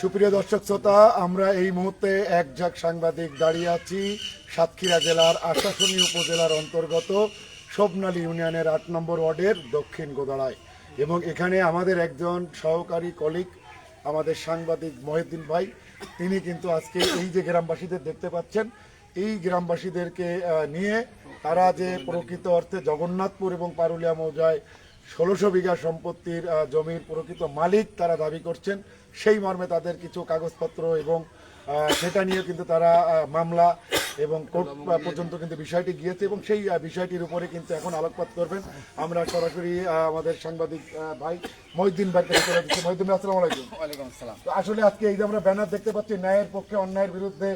সুপ্রিয় দর্শক শ্রোতা, আমরা এই মুহূর্তে এক ঝাঁক সাংবাদিক দাঁড়িয়ে আছি সাতক্ষীরা জেলার আশাশুনি উপজেলার অন্তর্গত সবনালী ইউনিয়নের আট নম্বর ওয়ার্ডের দক্ষিণ গোদাড়ায়। এবং এখানে আমাদের একজন সহকারী কলিগ আমাদের সাংবাদিক মহিউদ্দিন ভাই, তিনি কিন্তু আজকে এই যে গ্রামবাসীদের দেখতে পাচ্ছেন, এই গ্রামবাসীদেরকে নিয়ে তারা যে প্রকৃত অর্থে জগন্নাথপুর এবং পারুলিয়া মৌজায় ষোলোশো বিঘা সম্পত্তির জমির প্রকৃত মালিক তারা দাবি করছেন। সেই মর্মে তাদের কিছু কাগজপত্র এবং সেটা নিয়ে কিন্তু তারা মামলা এবং কোর্ট পর্যন্ত কিন্তু বিষয়টি গিয়েছে এবং সেই বিষয়টির উপরে কিন্তু এখন আলোকপাত করবেন। আমরা সরাসরি আমাদের সাংবাদিক ভাই মহিউদ্দিন ভাই দিচ্ছি মহিউদ্দিন আসসালামু আলাইকুম। ওয়ালাইকুম আসসালাম। তো আসলে আজকে এই যে আমরা ব্যানার দেখতে পাচ্ছি ন্যায়ের পক্ষে অন্যায়ের বিরুদ্ধে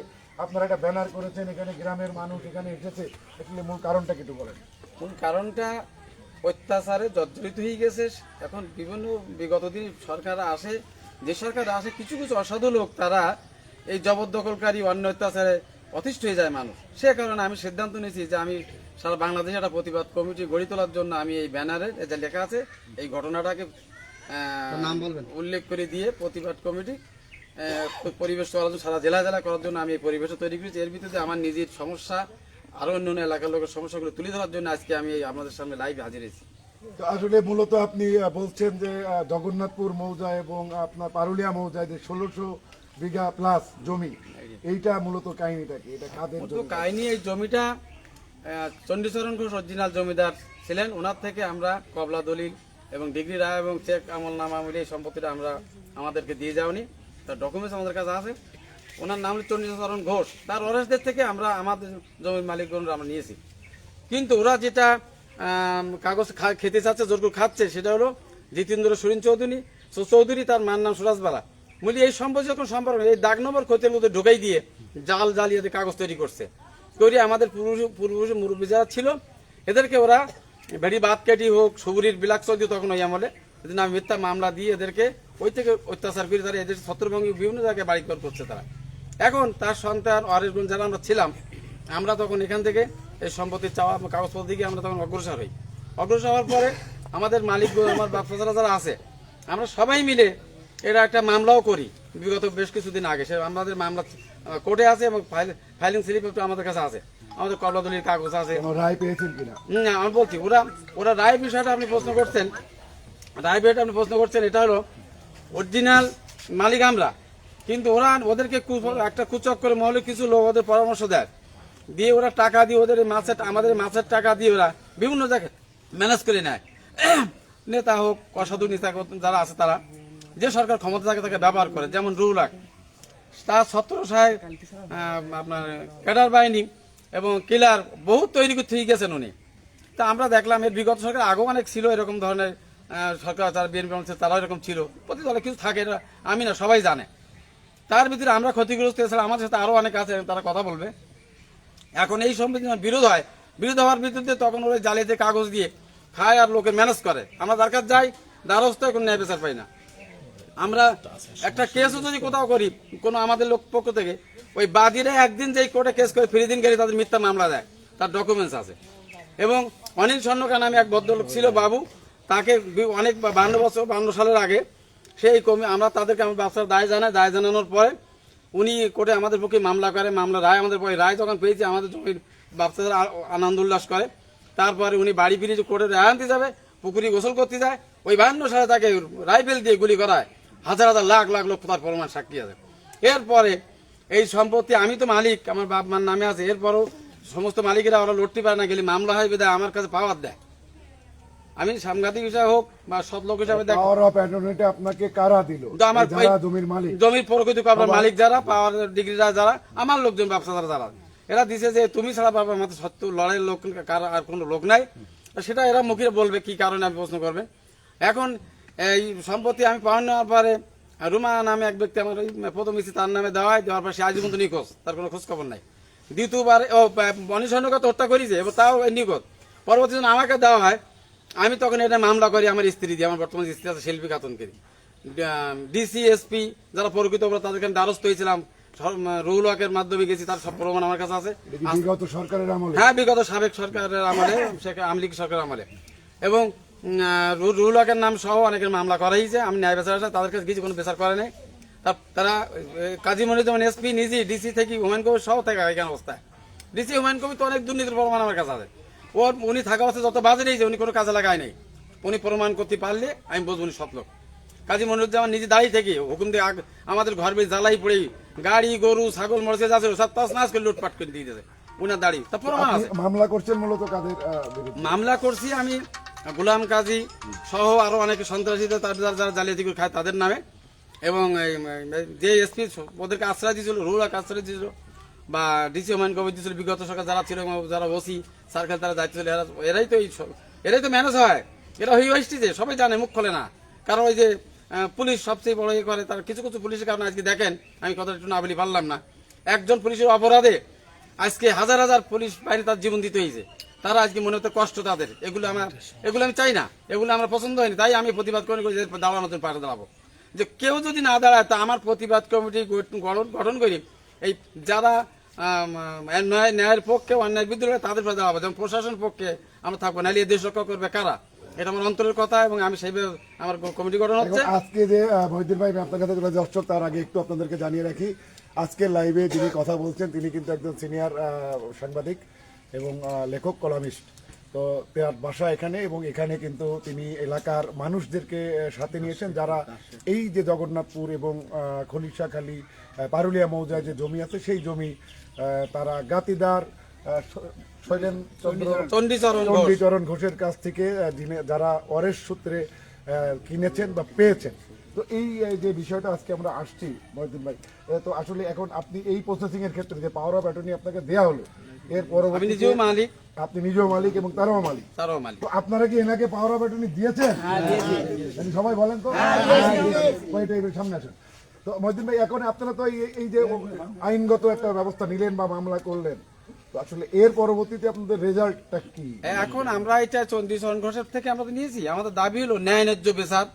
আপনারা একটা ব্যানার করেছেন এখানে গ্রামের মানুষ এখানে এসেছে। আসলে মূল কারণটা কি একটু বলেন। মূল কারণটা অত্যাচারে জর্জরিত হয়ে গেছে। এখন বিভিন্ন বিগত দিন সরকার আসে যে সরকার আসে কিছু কিছু অসাধু লোক তারা এই জবরদখলকারী অন্য অত্যাচারে অতিষ্ঠ হয়ে যায় মানুষ। সে কারণে আমি সিদ্ধান্ত নিয়েছি যে আমি সারা বাংলাদেশে একটা প্রতিবাদ কমিটি গড়ে তোলার জন্য আমি এই ব্যানারে যে লেখা আছে এই ঘটনাটাকে আহ, উল্লেখ করে দিয়ে প্রতিবাদ কমিটি পরিবেশ করার জন্য সারা জেলা জেলা করার জন্য আমি এই পরিবেশও তৈরি করেছি। এর ভিত্তিতে আমার নিজের সমস্যা আরও অন্য অন্য এলাকার লোকের সমস্যাগুলো তুলে ধরার জন্য আজকে আমি আপনাদের সামনে লাইভ হাজির হয়েছি। তো আসলে মূলত আপনি বলছেন যে জগন্নাথপুর মৌজা এবং আপনার পারুলিয়া মৌজায় যে ষোলোশো বিঘা প্লাস জমি এইটা মূলত কাহিনীটা কি? এটা কাদের কাহিনী এই জমিটা চণ্ডীচরণ ঘোষ অরিজিনাল জমিদার ছিলেন। ওনার থেকে আমরা কবলা দলিল এবং ডিগ্রি রায় এবং চেক আমল নামা মিলে এই সম্পত্তিটা আমরা আমাদেরকে দিয়ে যাওনি। তার ডকুমেন্টস আমাদের কাছে আছে। ওনার নাম হলো চণ্ডীচরণ ঘোষ। তার ওরাসদের থেকে আমরা আমাদের জমির মালিকগণ আমরা নিয়েছি। কিন্তু ওরা যেটা কাগজ খেতে চাচ্ছে জোর করে খাচ্ছে, সেটা হলো জিতেন্দ্র সুরিন চৌধুরী। চৌধুরী তার মার নাম সুরাজবালা। বলি, এই সম্পর্কে যখন সম্পর্ক এই দাগ নম্বর ক্ষতির মধ্যে ঢুকাই দিয়ে জাল জালিয়ে দিয়ে কাগজ তৈরি করছে। তৈরি আমাদের পূর্বপুরুষ মুরব্বী যারা ছিল, এদেরকে ওরা ভেড়ি বাদ কেটি হোক সুগুরির বিলাক চৌধুরী তখন ওই আমলে এদিন আমি মিথ্যা মামলা দিয়ে এদেরকে ওই থেকে অত্যাচার করে তারা এদের ছত্রভঙ্গি বিভিন্ন জায়গায় বাড়ি কর করছে তারা। এখন তার সন্তান অরেশগুন যারা আমরা ছিলাম আমরা তখন এখান থেকে এই সম্পত্তির চাওয়া কাগজপত্র দিকে আমরা তখন অগ্রসর হই। অগ্রসর হওয়ার পরে আমাদের মালিক আমার ব্যবসা যারা যারা আছে আমরা সবাই মিলে এরা একটা মামলাও করি। বিগত বেশ কিছুদিন আগে সে আমাদের মামলা কোর্টে আছে এবং ফাইলিং স্লিপ একটু আমাদের কাছে আছে। আমাদের কর্মদলির কাগজ আছে। রায় পেয়েছেন কিনা? হুম, আমি বলছি ওরা ওরা রায় বিষয়টা আপনি প্রশ্ন করছেন রায় বিষয়টা আপনি প্রশ্ন করছেন এটা হলো অরিজিনাল মালিক আমরা। কিন্তু ওরা ওদেরকে একটা কুচক করে মহলে কিছু লোক ওদের পরামর্শ দেয়। দিয়ে ওরা টাকা দিয়ে ওদের মাছের আমাদের মাছের টাকা দিয়ে ওরা বিভিন্ন জায়গায় ম্যানেজ করে নেয়। নেতা হোক, অসাধু নেতা যারা আছে তারা। যে সরকার ক্ষমতা থাকে তাকে ব্যবহার করে, যেমন রুলাক তার ছত্র সাহেব আপনার ক্যাডার বাহিনী এবং কিলার বহুত তৈরি করতে গেছেন উনি। তা আমরা দেখলাম, এর বিগত সরকার আগেও অনেক ছিল এরকম ধরনের সরকার, যারা বিএনপি তারাও এরকম ছিল। প্রতি দলে কিছু থাকে আমি না, সবাই জানে। তার ভিতরে আমরা ক্ষতিগ্রস্ত, এছাড়া আমাদের সাথে আরও অনেক আছে, তারা কথা বলবে। এখন এই সম্পত্তি যখন বিরোধ হয়, বিরোধ হওয়ার ভিত্তিতে তখন ওরা জালিয়াতে কাগজ দিয়ে খায় আর লোকে ম্যানেজ করে। আমরা দরকার যাই, দ্বারস্থ, এখন ন্যায় বিচার পাই না। আমরা একটা কেসও যদি কোথাও করি, কোনো আমাদের লোক পক্ষ থেকে, ওই বাদীরা একদিন যেই কোর্টে কেস করে, ফিরে দিন গেলে তাদের মিথ্যা মামলা দেয়। তার ডকুমেন্টস আছে। এবং অনিল স্বর্ণকা নামে এক ভদ্রলোক ছিল বাবু, তাকে অনেক বান্ন বছর, বান্ন সালের আগে সেই কমি আমরা তাদেরকে আমার ব্যবসার দায় জানাই, দায় জানানোর পরে উনি কোর্টে আমাদের পক্ষে মামলা করে, মামলা রায় আমাদের পরে রায় যখন পেয়েছি, আমাদের জমির আ- আনন্দ উল্লাস করে। তারপরে উনি বাড়ি ফিরে কোর্টে রায় আনতে যাবে, পুকুরি গোসল করতে যায়, ওই বাহান্ন সালে তাকে রাইফেল দিয়ে গুলি করায়। হাজার হাজার লাখ লাখ লোক তার প্রমাণ সাক্ষী আছে। এরপরে এই সম্পত্তি, আমি তো মালিক, আমার বাপ মার নামে আছে। এরপরও সমস্ত মালিকেরা ওরা লড়তে পারে না, গেলে মামলা হয় বিদায় আমার কাছে পাওয়ার দেয়। আমি সাংঘাতিক হিসাবে হোক বা সৎ লোক হিসাবে পাওয়ার অফ অ্যাটর্নিটা আপনাকে কারা দিল? আমার জমির মালিক। জমির প্রকৃতি করার মালিক যারা পাওয়ার ডিগ্রি যারা আমার লোকজন ব্যবসাদার যারা। এরা দিছে যে তুমি ছাড়া পাবে আমাদের সত্য লড়াইয়ের লোক কার আর কোনো লোক নাই। সেটা এরা মুখে বলবে কি কারণে আমি প্রশ্ন করবে। এখন এই সম্পত্তি আমি পাওয়ার নেওয়ার পরে রুমা নামে এক ব্যক্তি আমার প্রথম ইসি তার নামে দেওয়া হয় দেওয়ার পর সে আজীবন তো নিখোঁজ তার কোনো খোঁজ খবর নাই। দ্বিতীয়বার ও বনি তো হত্যা করেছে এবার তাও নিখোঁজ। পরবর্তী আমাকে দেওয়া হয় আমি তখন এটা মামলা করি আমার স্ত্রী দিয়ে আমার বর্তমান স্ত্রী আছে শিল্পী খাতুনকে ডিসিএসপি যারা প্রকৃত তাদেরকে দ্বারস্থ হয়েছিলাম। রুল ওয়াকের মাধ্যমে গেছি তার সব প্রমাণ আমার কাছে আছে। বিগত সরকারের আমলে? হ্যাঁ বিগত সাবেক সরকারের আমলে লীগ সরকারের আমলে। এবং রু- রুলাকের নাম সহ অনেকের মামলা করা হয়েছে আমি ন্যায় বিচার আছে তাদের কাছে কিছু কোনো বিচার করে নাই। তারা কাজী মনিরুজ্জামান এসপি নিজে ডিসি থেকে হুমায়ুন কবির সহ থেকে এখানে অবস্থায়। ডিসি হুমায়ুন কবির তো অনেক দুর্নীতির প্রমাণ আমার কাছে আছে। ওর উনি থাকা অবস্থায় যত বাজে নেই যে উনি কোনো কাজে লাগায় নাই। উনি প্রমাণ করতে পারলে আমি বুঝব উনি সৎলোক কাজী মনিরুজ্জামান নিজে দাঁড়িয়ে থেকে হুকুম দিয়ে আমাদের ঘর বেশ জ্বালাই পড়ে গাড়ি গরু ছাগল মরছে যাচ্ছে সব তাস নাচ করে লুটপাট করে দিয়ে দিয়েছে। উনার দাঁড়িয়ে তা প্রমাণ আছে। মামলা করছেন মূলত কাদের মামলা করছি আমি গোলাম কাজী সহ আরও অনেক সন্ত্রাসী তার যারা যারা জালিয়াতি করে খায় তাদের নামে। এবং যে এসপি ওদেরকে আশ্রয় দিয়েছিল রুলাকে আশ্রয় দিয়েছিল। বা ডিসি হুমায়ুন কবির দিয়েছিল বিগত সরকার যারা ছিল, যারা ওসি সার্কেল তারা দায়িত্ব ছিল, এরা এরাই তো এই এরাই তো ম্যানেজ হয়। এরা হই যে, সবাই জানে, মুখ খোলে না। কারণ ওই যে পুলিশ সবচেয়ে বড় ইয়ে করে, তার কিছু কিছু পুলিশের কারণে আজকে দেখেন, আমি কথা একটু না বলি, পারলাম না। একজন পুলিশের অপরাধে আজকে হাজার হাজার পুলিশ বাইরে তার জীবন দিতে হয়েছে। তারা আজকে মনে হতে কষ্ট তাদের। এগুলো আমার এগুলো আমি চাই না। এগুলো আমার পছন্দ হয়নি, তাই আমি প্রতিবাদ করে দাঁড়ানোর জন্য পাশে দাঁড়াবো। যে কেউ যদি না দাঁড়ায়, তা আমার প্রতিবাদ কমিটি গঠন গঠন করি এই যারা ন্যায়- ন্যায়ের পক্ষে অন্যায়ের বিদ্রোহে তাদের পাশে দাঁড়াবো যেমন প্রশাসন পক্ষে আমরা থাকব নাহলে দেশ রক্ষা করবে কারা? এটা আমার অন্তরের কথা এবং আমি সেইভাবে আমার কমিটি গঠন হচ্ছে। আজকে যে মহিউদ্দিন ভাই আপনার কাছে চলে দর্শক তার আগে একটু আপনাদেরকে জানিয়ে রাখি আজকের লাইভে যিনি কথা বলছেন তিনি কিন্তু একজন সিনিয়র সাংবাদিক এবং লেখক কলামিস্ট। তো তার বাসা এখানে এবং এখানে কিন্তু তিনি এলাকার মানুষদেরকে সাথে নিয়েছেন যারা এই যে জগন্নাথপুর এবং খলিশাখালী পারুলিয়া মৌজায় যে জমি আছে সেই জমি তারা গাতিদার শৈলেন চন্দ্র চণ্ডীচরণ চণ্ডীচরণ ঘোষের কাছ থেকে যিনি- যারা অরেশ সূত্রে কিনেছেন বা পেয়েছেন। তো এই যে বিষয়টা আজকে আমরা আসছি মহিউদ্দিন ভাই তো আসলে এখন আপনি এই প্রসেসিং এর ক্ষেত্রে যে পাওয়ার অফ অ্যাটর্নি আপনাকে দেয়া হলো এর পরবর্তী নিজেও মালিক। আপনি নিজেও মালিক এবং তারাও মালিক। তারও মালিক। তো আপনারা কি এনাকে পাওয়ার অফ অ্যাটর্নি দিয়েছেন? আপনি সবাই বলেন তো। এবার সামনে আসেন। তো মহিউদ্দিন ভাই এখন আপনারা তো এই- যে আইনগত একটা ব্যবস্থা নিলেন বা মামলা করলেন তো আসলে এর পরবর্তীতে আপনাদের রেজাল্টটা কি? এখন আমরা এটা চণ্ডীচরণ ঘোষের থেকে আমরা নিয়েছি। আমাদের দাবি হলো ন্যায় ন্যায্য বিচার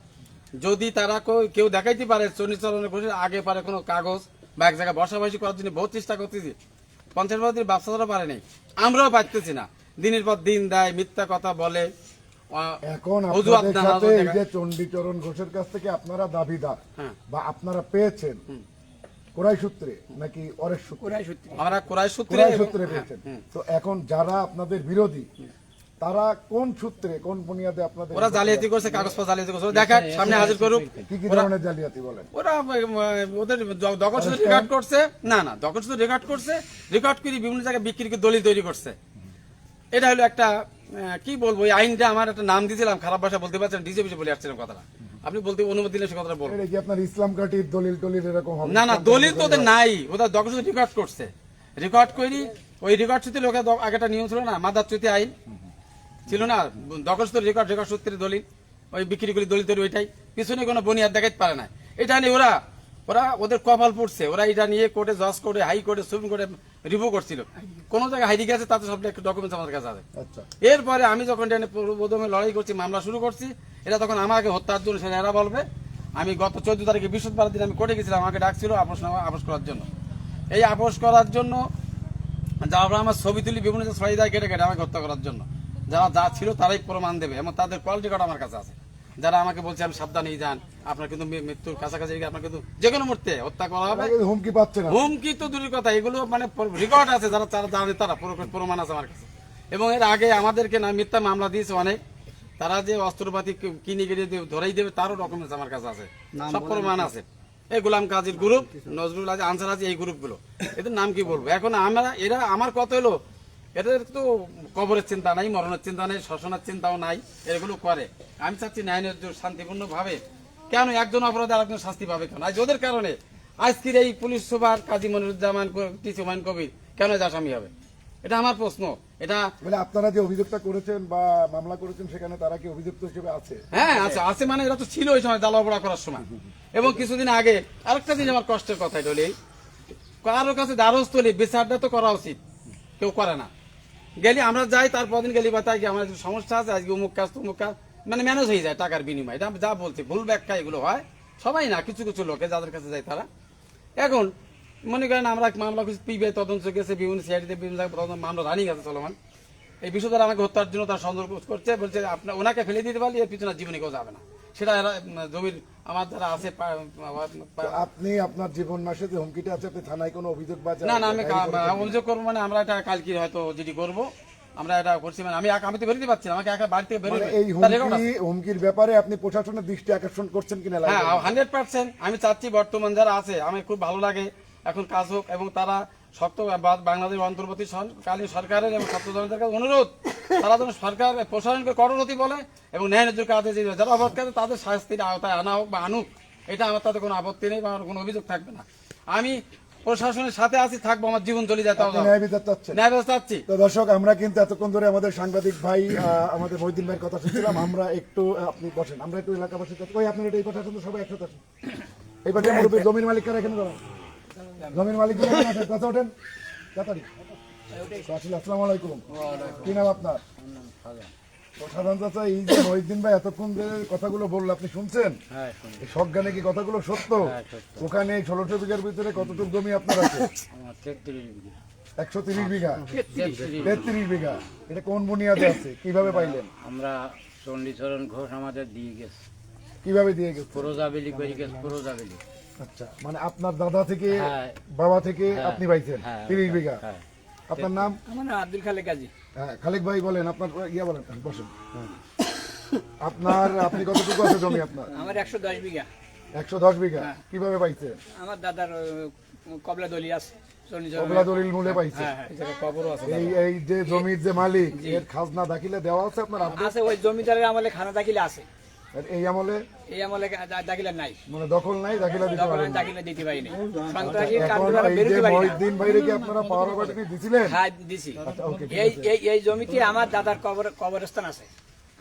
যদি তারা কেউ দেখাইতে পারে চণ্ডীচরণ ঘোষের আগে পারে কোনো কাগজ বা এক জায়গায় বসাবাসি করার জন্য বহুত চেষ্টা করতেছি। পঞ্চায়েত পদ্ধতির ব্যবসাদারা পারে নাই। আমরাও পারতেছি না। দিনের পর দিন দেয় মিথ্যা কথা বলে। এখন এই যে চণ্ডীচরণ ঘোষের কাছ থেকে আপনারা দাবিদার হ্যাঁ। বা আপনারা পেয়েছেন কোরাই সূত্রে নাকি অরেশ সূত্রে? আমরা কোরআন সূত্রে সূত্রে পেয়েছেন। তো এখন যারা আপনাদের বিরোধী তারা কোন সূত্রে কোন বুনিয়াদে আপনাদের ওরা জালিয়াতি করছে কাগজপত্র জালিয়াতি করছে। ওরা দেখাক সামনে হাজির করুক। কি কি ধরনের জালিয়াতি বলেন? ওরা ওদের দখল শুধু রেকর্ড করছে। না না দখল শুধু রেকর্ড করছে। রেকর্ড করে বিভিন্ন জায়গায় বিক্রি করে দলিল তৈরি করছে। এটা হলো একটা কি বলব এই আইনটা আমার একটা নাম দিয়েছিলাম খারাপ ভাষা বলতে পারছেন ডিজে বিজে বলে আসছিলাম কথাটা। আপনি বলতে অনুমতি দিলে সে কথাটা বলব এটা কি আপনার ইসলাম কাটির দলিল টলিল এরকম হবে? না না দলিল তো ওদের নাই। ওদের দখল শুধু রেকর্ড করছে। রেকর্ড করি ওই রেকর্ড সূত্রে লোকের আগেটা নিয়ম ছিল না মাদার চুতি আইন। ছিল না দখল সূত্রে রেকর্ড রেকর্ড সূত্রে দলিল ওই বিক্রি করি দলিল তৈরি ওইটাই। পিছনে কোনো বুনিয়াদ দেখাতে পারে না এটা নিয়ে ওরা ওরা ওদের কপাল পড়ছে। ওরা এটা নিয়ে কোর্টে জজ কোর্টে হাই কোর্টে সুপ্রিম কোর্টে রিভিউ করছিল। কোন জায়গায় হারিয়ে গেছে তাতে সব ডকুমেন্টস আমার কাছে আছে। আচ্ছা। এরপরে আমি যখন এটা প্রথমে লড়াই করছি মামলা শুরু করছি এটা তখন আমাকে হত্যার জন্য সেটা এরা বলবে আমি গত চোদ্দ তারিখে বৃহস্পতিবার দিন আমি কোর্টে গেছিলাম আমাকে ডাকছিল আপোষ আপোষ করার জন্য। এই আপোষ করার জন্য যারা আমার ছবি তুলি বিভিন্ন দেয় কেটে কেটে আমাকে হত্যা করার জন্য। যারা যা ছিল তারাই প্রমাণ দেবে এবং তাদের কোয়ালিটি কার্ড আমার কাছে আছে। যারা আমাকে বলছে আমি সাবধানেই যান আপনার কিন্তু মৃত্যুর কাছাকাছি গিয়ে আপনার কিন্তু যে কোনো মুহূর্তে হত্যা করা হবে। হুমকি পাচ্ছে না। হুমকি তো দূরের কথা এগুলো মানে রেকর্ড আছে যারা তারা জানে তারা প্রমাণ আছে আমার কাছে। এবং এর আগে আমাদেরকে না মিথ্যা মামলা দিয়েছে অনেক। তারা যে অস্ত্রপাতি কি- কিনে গিয়ে ধরেই দেবে তারও ডকুমেন্টস আমার কাছে আছে। সব প্রমাণ আছে। এই গোলাম কাজীর গ্রুপ নজরুল আজ আনসার আছে এই গ্রুপগুলো এদের নাম কি বলব? এখন আমরা এরা আমার কথা হলো এদের তো কবরের চিন্তা নাই মরণের চিন্তা নাই শ্মশানের চিন্তাও নাই এগুলো করে। আমি চাচ্ছি ন্যায় ন্যায্য শান্তিপূর্ণ ভাবে কেন একজন অপরাধী আরেকজন শাস্তি পাবে কেন? আজ ওদের কারণে আজকের এই police super Kazi Moniruzzaman DC Humayun Kabir কেন আসামি হবে? এটা আমার প্রশ্ন। এটা বলে আপনারা যে অভিযোগটা করেছেন বা মামলা করেছেন সেখানে তারা কি অভিযুক্ত হিসেবে আছে? হ্যাঁ আছে আছে মানে এরা তো ছিল ওই সময় জ্বালাপড়া করার সময়। এবং কিছুদিন আগে আরেকটা জিনিস আমার কষ্টের কথা এটা হলো কারোর কাছে দ্বারস্থলী বিচারটা তো করা উচিত। কেউ করে না। গেলি, আমরা যাই, তারপর দিন গেলি বা তাই আমার সমস্যা আছে, আজকে অমুক কাজ, তমুক কাজ। মানে ম্যানেজ হয়ে যায় টাকার বিনিময়। এটা যা বলছি, ভুল ব্যাখ্যা এগুলো হয়। সবাই না, কিছু কিছু লোকে যাদের কাছে যায় তারা। এখন, মনে করেন আমরা মামলা কিছু পিবিআই তদন্ত গেছে, বিভিন্ন সিআইডিতে বিভিন্ন জায়গায় মামলা রানিং আছে চলমান। এই বিষয়টা আমাকে হত্যার জন্য তার সন্দেহ করছে, বলছে, আপনার, ওনাকে ফেলে দিতে পারলে এর পিছনে জীবনে কেউ যাবে না। সেটা জমির আমার দ্বারা আছে আপনি আপনার জীবন মাসে যে হুমকিটা আছে আপনি থানায় কোনো অভিযোগ বা না না আমি? অভিযোগ করব মানে আমরা এটা কালকে হয়তো যেটি করব আমরা এটা করছি মানে আমি আমি তো বেরোতে পারছি আমাকে একা বাড়ি থেকে মানে এই হুমকি হুমকির ব্যাপারে আপনি প্রশাসনের দৃষ্টি আকর্ষণ করছেন কিনা হ্যাঁ হান্ড্রেড পার্সেন্ট আমি চাচ্ছি বর্তমান যারা আছে আমি খুব ভালো লাগে এখন কাজ হোক এবং তারা শক্ত বা- বাংলাদেশ অন্তর্বর্তীকালীন সরকারের এবং ছাত্র জনতার কাছে অনুরোধ তারা যেন সরকার প্রশাসনকে কঠোরতি বলে এবং ন্যায় ন্যায্য কাজে যে যারা অপরাধ করে তাদের শাস্তির আওতায় আনা হোক বা আনুক এটা আমার তাতে কোনো আপত্তি নেই বা আমার কোনো অভিযোগ থাকবে না। আমি প্রশাসনের সাথে আছি থাকব আমার জীবন চলে যায় ন্যায় বিচার চাচ্ছেন? ন্যায় ব্যবস্থা চাচ্ছি। তো দর্শক আমরা কিন্তু এতক্ষণ ধরে আমাদের সাংবাদিক ভাই আমাদের মহিদিন ভাইয়ের কথা শুনছিলাম। আমরা একটু আপনি বসেন। আমরা একটু এলাকাবাসী ওই আপনার এটা এই কথা শুনতে সবাই একসাথে আসুন। এই পাশে জমির মালিক কারা এখানে দাঁড়ান। জমির মালিক ওঠেন। তাড়াতাড়ি। আসসালামু আলাইকুম। কি নাম আপনার? সাধারণ চাচা এই যে মহিউদ্দিন ভাই এতক্ষণ যে কথাগুলো বলল আপনি শুনছেন? হ্যাঁ সজ্ঞানে কি কথাগুলো সত্য? ওখানে ষোলোশো বিঘার ভিতরে কতটুকু জমি আপনার আছে? একশো তিরিশ বিঘা। তেত্রিশ বিঘা। এটা কোন বুনিয়াদে আছে? কীভাবে পাইলেন? আমরা চণ্ডীচরণ ঘোষ আমাদের দিয়ে গেছে। কীভাবে দিয়ে গেছে? পুরোজাবিলি করে গেছে পুরোজাবিলি। আচ্ছা মানে আপনার দাদা থেকে হ্যাঁ। বাবা থেকে আপনি পাইছেন হ্যাঁ, তিরিশ বিঘা। হ্যাঁ। আপনার নাম? আমার নাম আব্দুল খালেক গাজী। হ্যাঁ খালেক ভাই বলেন আপনার ইয়া বলেন বসেন। হ্যাঁ। আপনার আপনি কতটুকু আছে জমি আপনার? আমার একশো দশ বিঘা। একশো দশ বিঘা। কীভাবে পাইছেন? আমার দাদার কবলা দলি আছে কবলা দলিল মূলে পাইছেন হ্যাঁ হ্যাঁ এই জায়গায় কবরও আছে এই এই যে জমির যে মালিক এর খাজনা দাখিলে দেওয়া আছে আপনার আছে ওই জমিদারের আমলে খানা দাখিলে আছে। এই আমলে? এই আমলে দাখিলা নাই। মানে দখল নাই দাখিলা দিতে পারেন দাখিলা দিতে পারি নাই সন্ত্রাসী কার্যকলাপ বেরোতে পারি না মহিউদ্দিন কি আপনারা পাওয়ার বাটনি দিছিলেন? হ্যাঁ দিছি। আচ্ছা, এই এই এই জমিতে আমার দাদার কবর কবরস্থান আছে।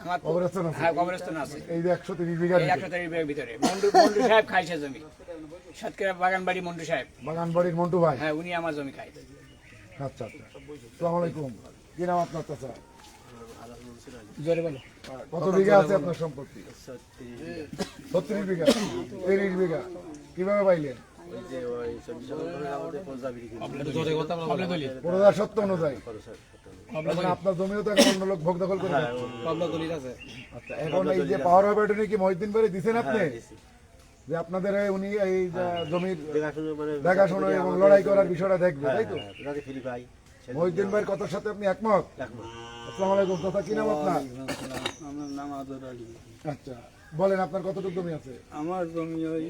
আমার কবরস্থান আছে? হ্যাঁ কবরস্থান আছে। এই যে একশো তিরিশ বিঘা এই একশো তারিখ ভিতরে। মন্ডু মন্ডু সাহেব খাইছে জমি। সাতক্ষীরা বাগান বাড়ি মন্ডু সাহেব। বাগান বাড়ির মন্টু ভাই? হ্যাঁ উনি আমার জমি খায়। আচ্ছা আচ্ছা। সালাম আলাইকুম। কি নাম আপনার চাচা? জোরে বলো। কত বিঘা আছে আপনার সম্পত্তি? ছত্রিশ বিঘা। তিরিশ বিঘা। কীভাবে পাইলেন? সত্য অনুযায়ী। মানে আপনার জমিও তো এখন অন্য লোক ভোগ দখল করে হ্যাঁ, আচ্ছা এখন এই যে পাওয়ার অফ অ্যাটর্নি কি মহিউদ্দিন ভাই দিছেন আপনি? যে আপনাদের উনি এই যে জমির দেখাশোনা এবং লড়াই করার বিষয়টা দেখবে তাই তো? মহিউদ্দিন ভাইয়ের কথার সাথে আপনি একমত? একমত। আসসালামু আলাইকুম কথা কি নাম আপনার? আমার নাম আদর আলী। আচ্ছা বলেন আপনার কতটুকু জমি আছে? আমার জমি ওই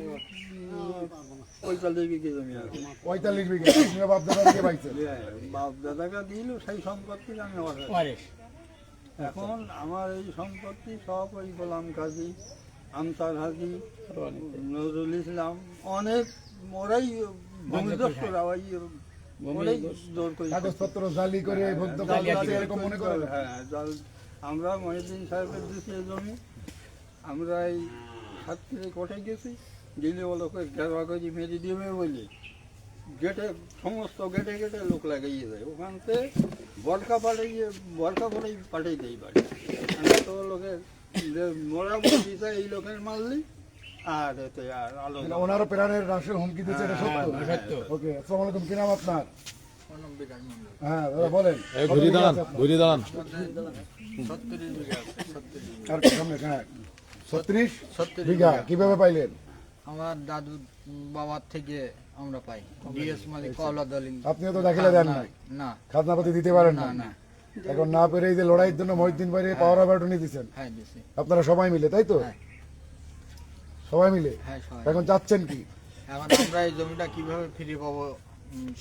পঁয়তাল্লিশ বিঘে জমি আছে। পঁয়তাল্লিশ বিঘা বাপ দাদা থেকে পাইছেন? বাপ দাদাকে দিল সেই সম্পত্তি আমি এখন আমার এই সম্পত্তি সব ওই গোলাম কাজী আমতার হাজি নজরুল ইসলাম অনেক ওরাই ভূমিদস্যরা ওই কাগজপত্র জালি করে ভোগ এরকম মনে করেন? হ্যাঁ আমরা মহিউদ্দিন সাহেবের এই জমি আমরা এই সাতক্ষীরে কোর্টে গেছি গেলে বলো গেরবা করে মেরে দিবে বলে গেটে সমস্ত গেটে গেটে লোক লাগাইয়ে যায় ওখান থেকে বরকা পাঠাইয়ে বরকা করে পাঠাই দেই বাড়ি। তো লোকের মোরা বলছে এই লোকের মারলি আর এতে আর আলো মানে ওনারও প্রাণের রাশের হুমকি দিচ্ছে এটা সত্য। ওকে আসসালামু আলাইকুম কি নাম আপনার? হ্যাঁ দাদা বলেন। ঘুরি দাঁড়ান ঘুরি দাঁড়ান আর সামনে হ্যাঁ। ছত্রিশ? বিঘা কীভাবে পাইলেন? আমার দাদু বাবার থেকে আমরা পাই। বিএস মালিক কওলা দলিল আপনিও তো দাখিলা দেন নাই? না। খাজনাপাতি দিতে পারেন না না। এখন না পেরে এই যে লড়াইয়ের জন্য মহিউদ্দিন বাইরে পাওয়ার অফ অ্যাটর্নি দিচ্ছেন হ্যাঁ আপনারা সবাই মিলে তাই তো? হ্যাঁ। সবাই মিলে? হ্যাঁ এখন যাচ্ছেন কি? এখন আমরা এই জমিটা কীভাবে ফিরে পাবো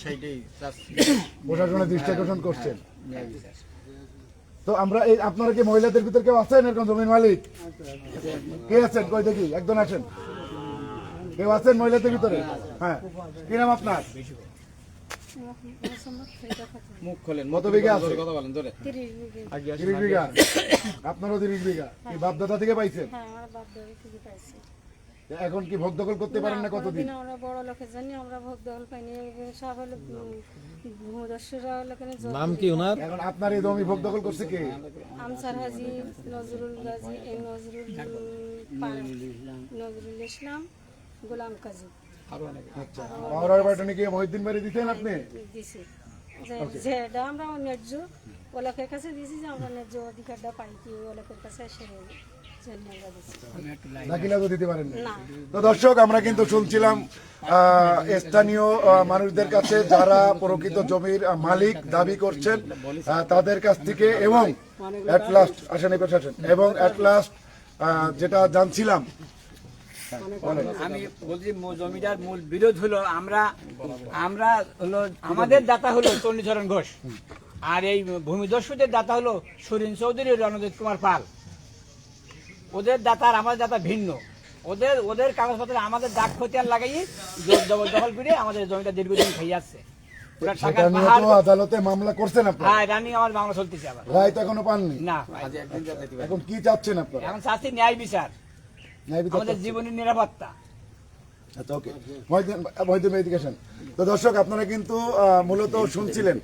সেইটাই প্রশাসনের দৃষ্টি আকর্ষণ করছেন? তো আমরা এই আপনারা কি মহিলাদের ভিতর কেউ আছেন? এরকম জমির মালিক? কে আছেন? কই দেখি একজন আসেন। কেউ আছেন মহিলাদের ভিতরে? হ্যাঁ কি নাম আপনার? মুখ খোলেন কত বিঘা আছে? কথা বলেন জোরে তিরিশ বিঘা। আপনারও তিরিশ বিঘা? কি বাপদাদা থেকে পাইছেন? হ্যাঁ আমার বাপ দাদা থেকে পাইছি। এখন কি ভোগ দখল করতে পারেন না কতদিন? আমরা বড় লোকের আমরা ভোগ দখল পাইনি। এবং সব হলো ভূদস্যুরা হলো নাম কি ওনার? এখন আপনার এই জমি ভোগ দখল করছে কে? আমসার হাজি নজরুল গাজী এই নজরুল নজরুল ইসলাম গোলাম কাজী। আচ্ছা পাওয়ার বাটনে কি মহিউদ্দিন বাড়ি আপনি? দিছি। যেটা আমরা ন্যায্য ওলাকের কাছে দিয়েছি যে আমরা ন্যায্য অধিকারটা পাই কি ওলাকের কাছে দাখিলা তো দিতে পারেন তো দর্শক আমরা কিন্তু শুনছিলাম স্থানীয় মানুষদের কাছে যারা প্রকৃত জমির মালিক দাবি করছেন তাদের কাছ থেকে এবং অ্যাট লাস্ট আসেন এই আসেন এবং অ্যাট লাস্ট যেটা জানছিলাম আমি বলছি জমিটার মূল বিরোধ হলো আমরা আমরা হলো আমাদের দাতা হলো চণ্ডীচরণ ঘোষ। আর এই ভূমিদস্যুদের দাতা হলো সুরিন চৌধুরী রণজিৎ কুমার পাল। ওদের দাতা আর আমাদের দাতা ভিন্ন। ওদের ওদের কাগজপত্রে আমাদের দাগ খতিয়ান লাগাই জবরদখল করে আমাদের জমিটা দীর্ঘদিন যাচ্ছে তো আদালতে মামলা করছেন আপনারা? হ্যাঁ রানি আমার মামলা চলতেছে আবার। রায় তো এখনও পাননি? না এখন কি চাচ্ছেন আপনারা? এখন চাচ্ছি ন্যায় বিচার। ন্যায় বিচার আমাদের জীবনের নিরাপত্তা। আচ্ছা ওকে। মহিদিন মহিদিন এডুকেশন তো দর্শক আপনারা কিন্তু মূলত শুনছিলেন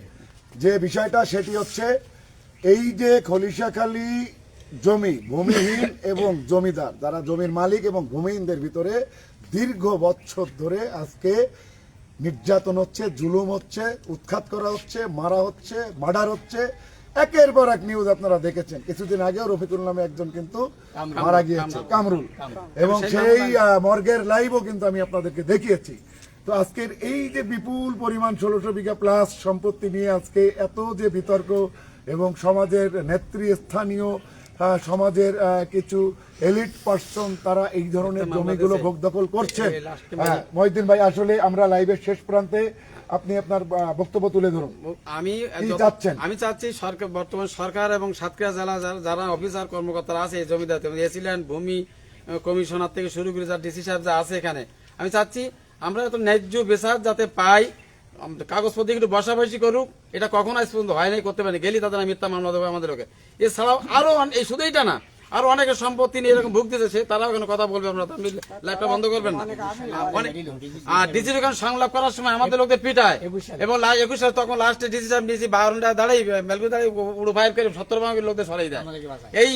যে বিষয়টা সেটি হচ্ছে এই যে খলিশাখালী জমি ভূমিহীন এবং জমিদার। যারা জমির মালিক এবং ভূমিহীনদের ভিতরে দীর্ঘ বছর ধরে আজকে নির্যাতন হচ্ছে জুলুম হচ্ছে উৎখাত করা হচ্ছে মারা হচ্ছে মার্ডার হচ্ছে। একের পর এক নিউজ আপনারা দেখেছেন। কিছুদিন আগেও রফিকুল নামে একজন কিন্তু মারা গিয়েছে কামরুল। এবং সেই মর্গের লাইভও কিন্তু আমি আপনাদেরকে দেখিয়েছি। তো আজকের এই যে বিপুল পরিমাণ ষোলোশো বিঘা প্লাস সম্পত্তি নিয়ে আজকে এত যে বিতর্ক এবং সমাজের নেতৃস্থানীয় আহ, সমাজের কিছু এলিট পার্সন তারা এই ধরনের জমিগুলো ভোগ দখল করছে। হ্যাঁ মহিউদ্দিন ভাই আসলে আমরা লাইভের শেষ প্রান্তে আপনি আপনার বক্তব্য তুলে ধরুন। আমি চাচ্ছেন? আমি চাচ্ছি সরকার বর্তমান সরকার এবং সাতক্ষীরা জেলা যারা- অফিসার কর্মকর্তারা আছে এই জমিদার এসিলেন ভূমি কমিশনার থেকে শুরু করে যারা ডিসি সাহেব যা আছে এখানে। আমি চাচ্ছি আমরা তো ন্যায্য বেসার যাতে পাই কাগজপত্র একটু বসাবসি করুক, এটা কখন আজ পর্যন্ত হয় নাই, করতে পারেনি। গেলি তাদের মিথ্যা মামলা দেবো আমাদের লোকে এছাড়াও আরও এই শুধু এইটা না আরও অনেকের সম্পত্তি নিয়ে এরকম ভুগতেছে তারাও কোনো কথা বলবে আমরা তো লাইভটা বন্ধ করবেন না। আর ডিজি দোকান সংলাপ করার সময় আমাদের লোকদের পিটায়। এবং একুশ সালে তখন লাস্টে ডিসি সাহেব ডিসি বারোটা দাঁড়াই মেলবি দাঁড়াই উড়ো ফাইভ করে সত্তর ভাগের লোকদের সরাই দেয়। এই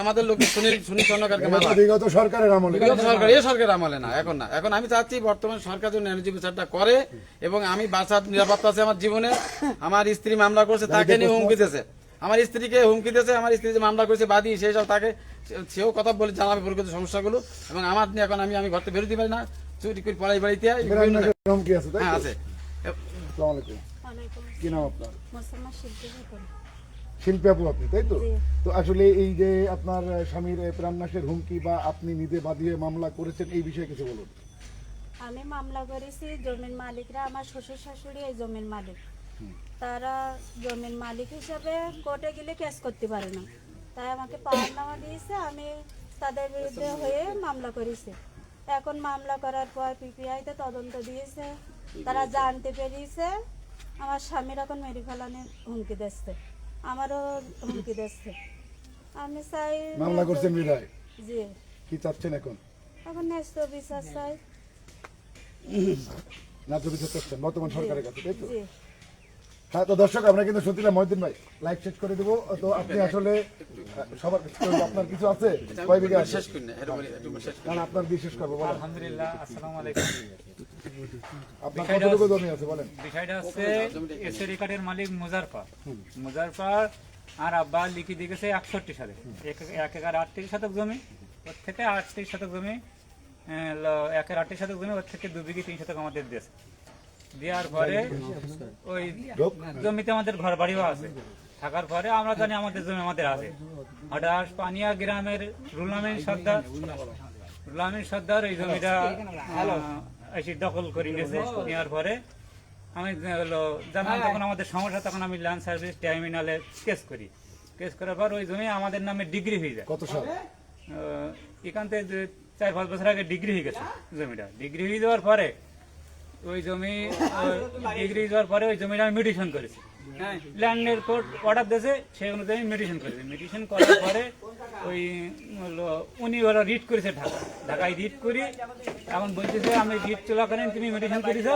আমাদের লোক সুনীল সুনীল চন্দ্রকারকে বিগত সরকারের আমলে। বিগত সরকার এই সরকার আমলে না এখন না। এখন আমি চাচ্ছি বর্তমান সরকার যেন এনার্জি বিচারটা করে এবং আমি বাঁচার নিরাপত্তা আছে আমার জীবনে। আমার স্ত্রী মামলা করছে তাকে নিয়ে হুমকি দিতেছে। আমার স্ত্রীকে হুমকি দিয়েছে আমার স্ত্রী যে মামলা করেছে বাদী সেই সব তাকে সেও কথা বলে জানাবে প্রকৃত সমস্যাগুলো। এবং আমার নিয়ে এখন আমি আমি ঘরতে বেরোতে পারি না। চুরি করে পড়াই বাড়িতে হ্যাঁ আছে। কি নাম আপনার? শিল্পী আপু আপনি তাই তো? তো আসলে এই যে আপনার স্বামীর প্রাণনাশের হুমকি বা আপনি নিজে বাদিয়ে মামলা করেছেন এই বিষয়ে কিছু বলুন। আমি মামলা করেছি জমির মালিকরা আমার শ্বশুর শাশুড়ি এই জমির মালিক। তারা জমির মালিক হিসাবে কোর্টে গেলে কেস করতে পারে না। তাই আমাকে পাওয়ারনামা দিয়েছে আমি তাদের বিরুদ্ধে হয়ে মামলা করেছি। এখন মামলা করার পর পিপিআইতে তদন্ত দিয়েছে তারা জানতে পেরিয়েছে আমার স্বামীর এখন মেরি ফেলানোর হুমকি দিচ্ছে আমারও হুমকি দিচ্ছে। আমি চাই মামলা করছেন বিদায় জি। কি চাচ্ছেন এখন? এখন ন্যস্ত বিচার চাই। ন্যায্য বিচার চাচ্ছেন বর্তমান সরকারের কাছে তাই তো? জি। হ্যাঁ তো দর্শক আমরা কিন্তু শুনছিলাম মহিউদ্দিন ভাই লাইভ শেষ করে দেবো। তো আপনি আসলে সবার আপনার কিছু আছে? কয় বিঘা শেষ করি না আপনার দিয়ে শেষ করব আলহামদুলিল্লাহ আসসালামু আলাইকুম। আপনার কতটুকু জমি আছে বলেন। বিষয়টা হচ্ছে এসে রেকর্ডের মালিক মুজারফা। মুজারফা আর আব্বা লিখি দিয়ে গেছে একষট্টি সালে এক- এক আটত্রিশ শতক জমি ওর থেকে আটত্রিশ শতক জমি একের আটত্রিশ শতক জমি ওর থেকে দু বিঘি তিন শতক আমাদের দিয়েছে। দেওয়ার পরে ওই জমিতে আমাদের ঘর বাড়িও আছে। থাকার পরে আমরা জানি আমাদের জমি আমাদের আছে। হঠাৎ পানিয়া গ্রামের রুলামিন সর্দার রুলামিন সর্দার এই জমিটা এসে দখল করে নিয়েছে। নেওয়ার পরে আমি হলো জানলাম তখন আমাদের সমস্যা তখন আমি ল্যান্ড সার্ভিস টার্মিনালে কেস করি। কেস করার পর ওই জমি আমাদের নামে ডিগ্রি হয়ে যায়। কত সাল? এখান থেকে যে চার পাঁচ বছর আগে ডিগ্রি হয়ে গেছে জমিটা। ডিগ্রি হয়ে যাওয়ার পরে ওই জমি ডিগ্রি যাওয়ার পরে ওই জমিটা আমি মিউটেশন করেছি। হ্যাঁ। ল্যান্ডের কোর্ট অর্ডার দিয়েছে সেই অনুযায়ী মিউটেশন করেছি। মিউটেশন করার পরে ওই উনি ওরা রিট করেছে ঢাকা ঢাকায় রিট করি এখন যে আমি রিট চলাকালীন তুমি মেডিসিন করেছ।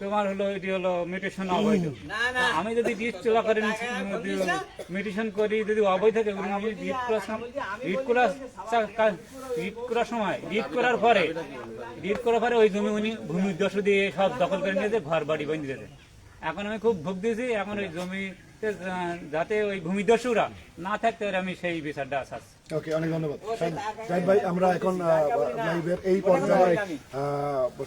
তোমার হলো এটি হলো মিউটেশন অবৈধ। আমি যদি রিট চলাকালীন মিউটেশন করি যদি অবৈধ থাকে রিট করার সময় রিট করার রিট করার সময় রিট করার পরে রিট করার পরে ওই জমি উনি ভূমি দস্যু দিয়ে সব দখল করে নিয়েছে ঘর বাড়ি বানিয়ে দিয়েছে। এখন আমি খুব ভোগ দিয়েছি এখন ওই জমিতে যাতে ওই ভূমিদস্যুরা না থাকতে আমি সেই বিচারটা চাচ্ছি ওকে অনেক ধন্যবাদ। শাহিন ভাই আমরা এখন লাইভের এই পর্যায়ে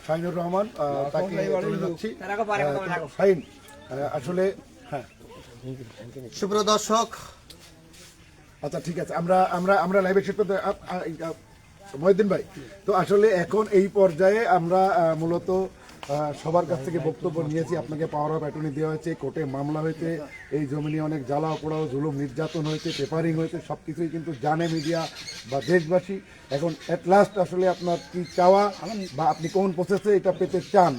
শাহিনুর রহমান তাকে চলে যাচ্ছি। আহ, শাহিন আসলে হ্যাঁ। সুপ্রিয় দর্শক আচ্ছা ঠিক আছে। আমরা আমরা আমরা লাইভে শেষ করতে মহিউদ্দিন ভাই তো আসলে এখন এই পর্যায়ে আমরা মূলত সবার কাছ থেকে বক্তব্য নিয়েছি। আপনাকে পাওয়ার অফ অ্যাটর্নি দেওয়া হয়েছে, কোর্টে মামলা হয়েছে, এই জমি নিয়ে অনেক জ্বালা পোড়াও জুলুম, নির্যাতন হয়েছে পেপারিং হয়েছে সব কিছুই কিন্তু জানে মিডিয়া বা দেশবাসী। এখন এট লাস্ট আসলে আপনার কি চাওয়া বা আপনি কোন প্রসেসে এটা পেতে চান?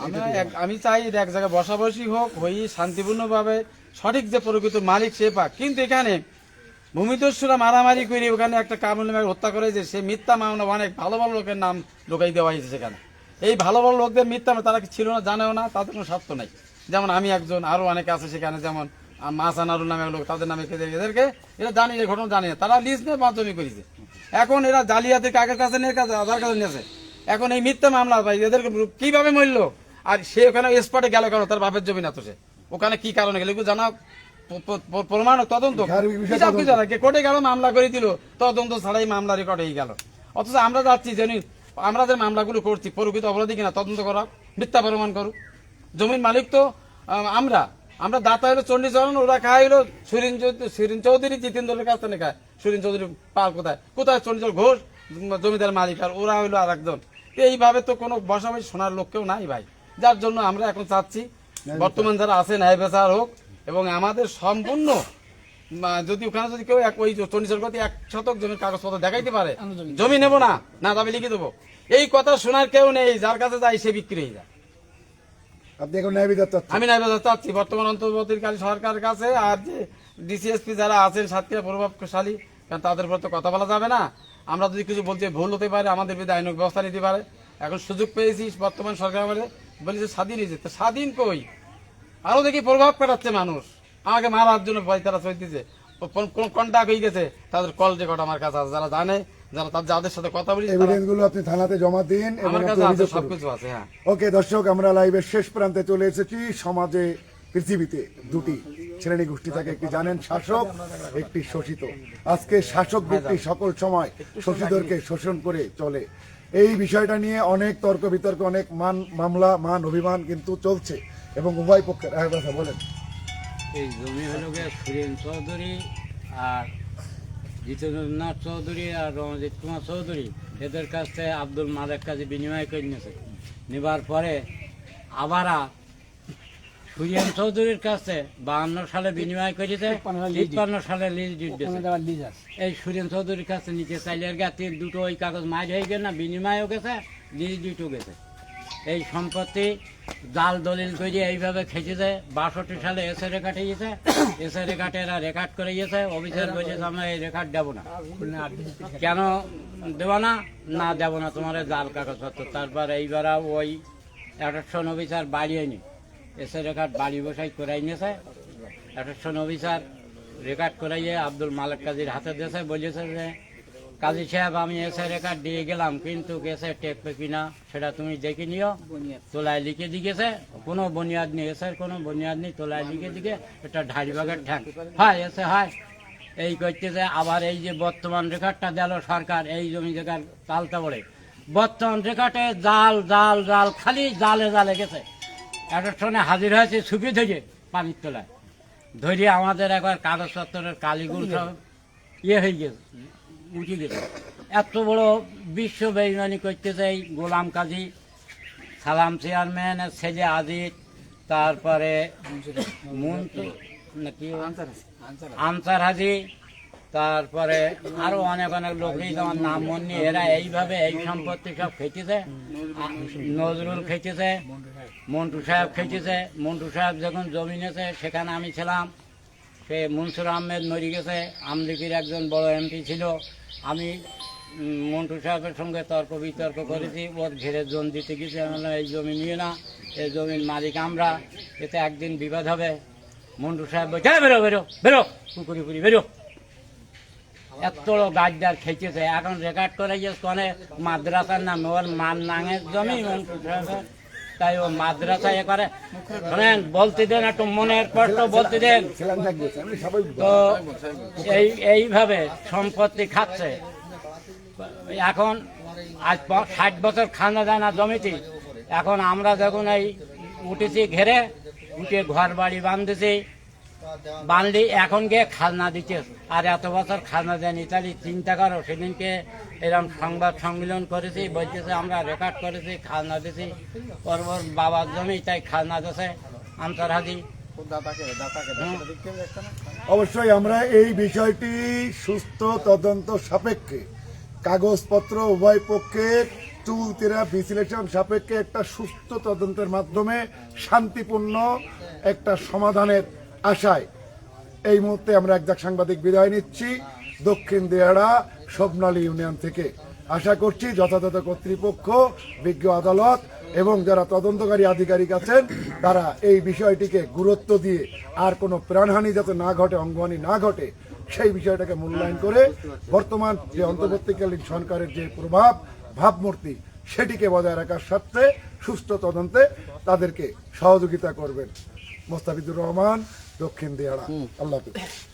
আমি চাই এক জায়গায় বসাবসি হোক হয়ে শান্তিপূর্ণভাবে সঠিক যে প্রকৃত মালিক সে পাক। কিন্তু এখানে ভূমিদস্যুরা মারামারি করে ওখানে একটা কামুল হত্যা করে যে সে মিথ্যা মামলা, অনেক ভালো ভালো লোকের নাম ঢোকাই দেওয়া হয়েছে সেখানে। এই ভালো ভালো লোকদের মিথ্যা মামলা তারা ছিল না জানেও না তাদের কোনো স্বার্থ নাই। যেমন আমি একজন আরও অনেকে আছে সেখানে যেমন মাসানারুল নামে লোক তাদের নামে দেয়, এদেরকে এরা জানি এই ঘটনা জানি তারা লিস্ট নিয়ে মাধ্যমিক করেছে। এখন এরা জালিয়াতি কাকের কাছে নিয়ে কাছে আধার কাছে নিয়েছে এখন এই মিথ্যা মামলা ভাই এদেরকে কীভাবে মরল? আর সে ওখানে স্পটে গেল কেন? তার বাপের জমি না তো সে। ওখানে কি কারণে গেল? এগুলো জানা প্রমাণ তদন্ত। কোর্টে গেল মামলা করে দিল তদন্ত ছাড়াই মামলা রেকর্ড হয়ে গেল। অথচ আমরা যাচ্ছি জানি আমরা যে মামলাগুলো করছি প্রকৃত অপরাধী কিনা তদন্ত করা মিথ্যা প্রমাণ করুক জমির মালিক তো আমরা আমরা দাতা হলো চণ্ডীচরণ ওরা খায় হলো সুরিন সুরিন চৌধুরী জিতেন্দ্রের কাছ থেকে খায়। সুরিন চৌধুরী পাল কোথায়? কোথায় চণ্ডীচর ঘোষ জমিদার মালিক আর ওরা হইল আর একজন এইভাবে তো কোনো বসাবাসি শোনার লোক কেউ নাই ভাই। যার জন্য আমরা এখন চাচ্ছি বর্তমান যারা আছে ন্যায় বেচার হোক এবং আমাদের সম্পূর্ণ যদি ওখানে যদি কেউ এক ওই চণ্ডীচর গতি এক শতক জমির কাগজপত্র দেখাইতে পারে জমি? নেব না। না তবে লিখে দেবো। এই কথা শোনার কেউ নেই যার কাছে যাই সে বিক্রি হয়ে যায়। আপনি এখন ন্যায় বিচার চাচ্ছেন। আমি নাই বাজার চাচ্ছি। বর্তমান অন্তর্বর্তীকালী সরকারের কাছে আর যে ডিসিএসপি যারা আছেন সাতক্ষীরা প্রভাবশালী কারণ তাদের উপর তো কথা বলা যাবে না। আমরা যদি কিছু বলছি ভুল হতে পারে আমাদের বিরুদ্ধে আইনক ব্যবস্থা নিতে পারে। এখন সুযোগ পেয়েছি বর্তমান সরকার আমাদের বলি যে স্বাধীন হয়েছে তো স্বাধীন কই? আরও দেখি প্রভাব পেটাচ্ছে মানুষ। আমাকে মারার জন্য ভয় তারা চলতেছে কন্টাক্ট হয়ে গেছে তাদের কল রেকর্ড আমার কাছে আছে। যারা জানে যারা তার যাদের সাথে কথা বলি তারা- এভিডেন্সগুলো আপনি থানাতে জমা দিন আমার কাছে আছে সবকিছু আছে হ্যাঁ। ওকে দর্শক আমরা লাইভের শেষ প্রান্তে চলে এসেছি। সমাজে পৃথিবীতে দুটি শ্রেণি গোষ্ঠী থাকে। একটি জানেন শাসক একটি শোষিত। আজকে শাসক গোষ্ঠী সকল সময় শোষিতদেরকে শোষণ করে চলে। এই বিষয়টা নিয়ে অনেক তর্ক বিতর্ক অনেক মান মামলা মান অভিমান কিন্তু চলছে এবং উভয় পক্ষের হ্যাঁ, কথা বলেন। এই জমি হলো গিয়ে সুরেন চৌধুরী আর জিতেন্দ্রনাথ চৌধুরী আর রণজিৎ কুমার চৌধুরী। এদের কাছ থেকে আব্দুল মালেক কাজে বিনিময় করে নিয়েছে। নেবার পরে আবারা সুরিয়ান চৌধুরীর কাছে বাহান্ন সালে বিনিময় করেছে তিপ্পান্ন সালে লিজ দিয়েছে। এই সুরেন চৌধুরীর কাছে নিচে চাইলের গাতে দুটো ওই কাগজ মার হয়ে গেছে না বিনিময়ও গেছে লিজ ডিটও গেছে। এই সম্পত্তি জাল দলিল করে এইভাবে খেঁচেছে বাষট্টি সালে এসে রেখাটে গেছে এসে রেখাটে এরা রেকর্ড করে গেছে, অফিসার বলছে আমরা এই রেকর্ড দেবো না। কেন দেবো না? না দেবো না, তোমার জাল কাগজপত্র। তারপর এইবার ওই অ্যাট্রাকশন অফিসার বাড়িয়ে নি এসে রেকর্ড বাড়ি বসাই করাই নিয়েছে। অ্যাট্রাকশন অফিসার রেকর্ড করাইয়ে আব্দুল মালিক কাজীর হাতে দিয়েছে, বলেছে যে কাজী সাহেব আমি এসে রেকর্ড দিয়ে গেলাম কিন্তু এসে টেকবে কিনা সেটা তুমি দেখে নিও। তোলায় লিখে দিয়েছে কোনো বুনিয়াদ নেই এসের কোনো বুনিয়াদ নেই তোলায় লিখে দিকে এটা ঢাড়িবাগের ঠ্যাং। হয় এসে হয়। এই করতেছে আবার এই যে বর্তমান রেকর্ডটা দিল সরকার এই জমি জায়গার তালতা বলে বর্তমান রেকর্ডে জাল জাল জাল খালি জালে জালে গেছে। একটা টনে হাজির হয়েছে ছুপি ধরে পানির তোলায়। ধরে আমাদের একবার কাগজপত্রের কালিগুল সব ইয়ে হয়ে গেছে। উঠে গেছে এত বড় বিশ্ব বেইমানি করতেছে এই গোলাম কাজী, সালাম চেয়ারম্যান সেজে আজিত তারপরে নাকি আনসার হাজি, তারপরে আরও অনেক অনেক লোকই যেমন নাম মনে এরা এইভাবে এই সম্পত্তি সব খেটেছে, নজরুল খেটেছে, মন্টু সাহেব খেটেছে। মন্টু সাহেব যখন জমি নিয়েছে সেখানে আমি ছিলাম। সে মনসুর আহমেদ মরে গেছে। আমলিকির একজন বড় এমপি ছিল। আমি মন্টু সাহেবের সঙ্গে তর্ক বিতর্ক করেছি। ওর ঘেরে জোন দিতে গেছি এই জমি নিয়ে না, এই জমির মালিক আমরা, এতে একদিন বিবাদ হবে। মন্টু সাহেব বলছে বেরো বেরো বেরো, পুকুরি পুরি বেরো। এত গাছদার খেয়েছে এখন রেকর্ড করে কনে, মাদ্রাসার নামে ওর মান নাঙের জমি মন্টু সাহেবের। তাই ও মাদ্রাসা এ করে শোনেন বলতে দেন, একটু মনের কষ্ট বলতে দেন। তো এই, এইভাবে সম্পত্তি খাচ্ছে। এখন আজ ষাট বছর খানা দেয় না জমিটি এখন আমরা যখন এই উঠেছি ঘেরে, উঠে ঘর বাড়ি বাঁধতেছি। বানলি এখন গিয়ে খাজনা দিচ্ছে। আর এত বছর খাজনা দেয়নি। তাহলে চিন্তা করো সেদিনকে এরকম সংবাদ সম্মেলন করেছি বলতেছে আমরা রেকর্ড করেছি খাজনা দিছি। পরপর বাবার জমি তাই খাজনা দিছে আন্তর্হাজি অবশ্যই আমরা এই বিষয়টি সুস্থ তদন্ত সাপেক্ষে কাগজপত্র উভয় পক্ষের চুলতিরা বিশ্লেষণ সাপেক্ষে একটা সুস্থ তদন্তের মাধ্যমে শান্তিপূর্ণ একটা সমাধানের আশায়। এই মুহূর্তে আমরা একজাক সাংবাদিক বিদায় নিচ্ছি দক্ষিণ দেয়াড়া স্বপ্নালী ইউনিয়ন থেকে। আশা করছি যথাযথ কর্তৃপক্ষ, বিজ্ঞ আদালত এবং যারা তদন্তকারী আধিকারিক আছেন, তারা এই বিষয়টিকে গুরুত্ব দিয়ে আর কোনো প্রাণহানি যাতে না ঘটে, অঙ্গহানি না ঘটে, সেই বিষয়টাকে মূল্যায়ন করে বর্তমান যে অন্তর্বর্তীকালীন সরকারের যে প্রভাব, ভাবমূর্তি, সেটিকে বজায় রাখার স্বার্থে সুস্থ তদন্তে তাদেরকে সহযোগিতা করবেন। মোস্তাফিজুর রহমান দক্ষিণ দিয়াড়া আল্লাহ হাফিজ।